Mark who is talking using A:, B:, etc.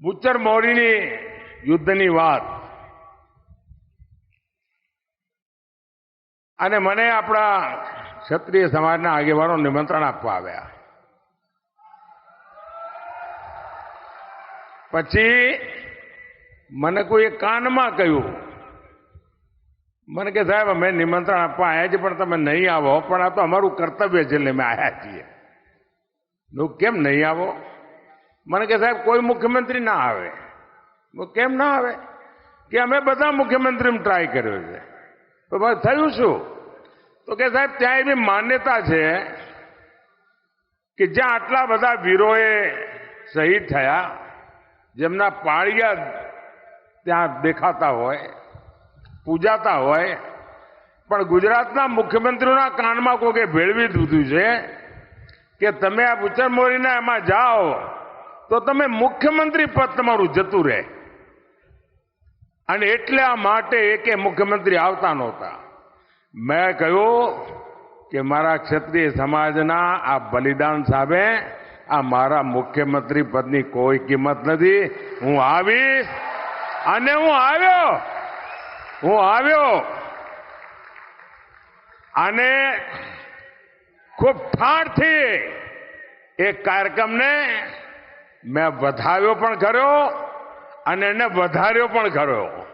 A: બુચ્ચર મોરીની યુદ્ધની વાત. અને મને આપણા ક્ષત્રિય સમાજના આગેવાનો નિમંત્રણ આપવા આવ્યા. પછી મને કોઈ કાનમાં કહ્યું. મને કે સાહેબ, અમે નિમંત્રણ આપવા આવ્યા છીએ, પણ તમે નહીં આવો. પણ આ તો અમારું કર્તવ્ય છે એટલે અમે આવ્યા છીએ. કેમ નહીં આવો? મને કે સાહેબ, કોઈ મુખ્યમંત્રી ના આવે. કેમ ના આવે? કે અમે બધા મુખ્યમંત્રી ટ્રાય કર્યો છે. તો બસ થયું શું? તો કે, સાહેબ, ત્યાં એવી માન્યતા છે કે જ્યાં આટલા બધા વીરોએ શહીદ થયા, જેમના પાળિયા ત્યાં દેખાતા હોય, પૂજાતા હોય, પણ ગુજરાતના મુખ્યમંત્રીઓના કાનમાં કોકે ભેળવી દીધું છે કે તમે આ ઉચ્ચર મોરીના એમાં જાઓ તો તમે મુખ્યમંત્રી પદ તમારું જતું રહે. અને એટલા માટે એકે મુખ્યમંત્રી આવતા નહોતા. મેં કહ્યું કે મારા ક્ષત્રિય સમાજના આ બલિદાન સામે આ મારા મુખ્યમંત્રી પદની કોઈ કિંમત નથી. હું આવીશ અને હું આવ્યો. હું આવ્યો. અને ખૂબ ઠાણથી એ કાર્યક્રમને મેં વધાવ્યો પણ કર્યો અને એને વધાર્યો પણ ખરો